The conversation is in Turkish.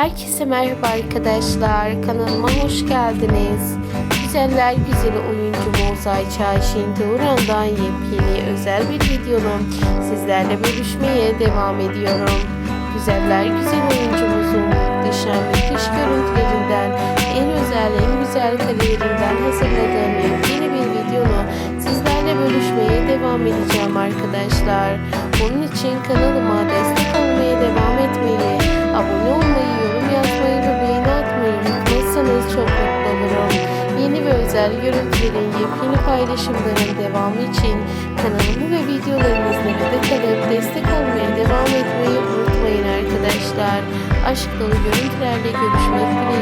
Herkese merhaba arkadaşlar. Kanalıma hoş geldiniz. Güzeller güzeli oyuncu Mozay Çağşin Turan'dan yepyeni özel bir videonu sizlerle bölüşmeye devam ediyorum. Güzeller güzel oyuncumuzun muhteşem ve görüntülerinden en özel en güzel kariyerinden hazırladığım yepyeni bir videonu sizlerle bölüşmeye devam edeceğim arkadaşlar. Bunun için kanalıma destek olmaya devam etmeyi, abone unutmazsanız çok mutlu olurum. Yeni ve özel görüntülerin yepyeni paylaşımların devamı için kanalımı ve videolarımı izlemede kalıp destek olmaya devam etmeyi unutmayın arkadaşlar. Aşk dolu görüntülerle görüşmek dileğiyle.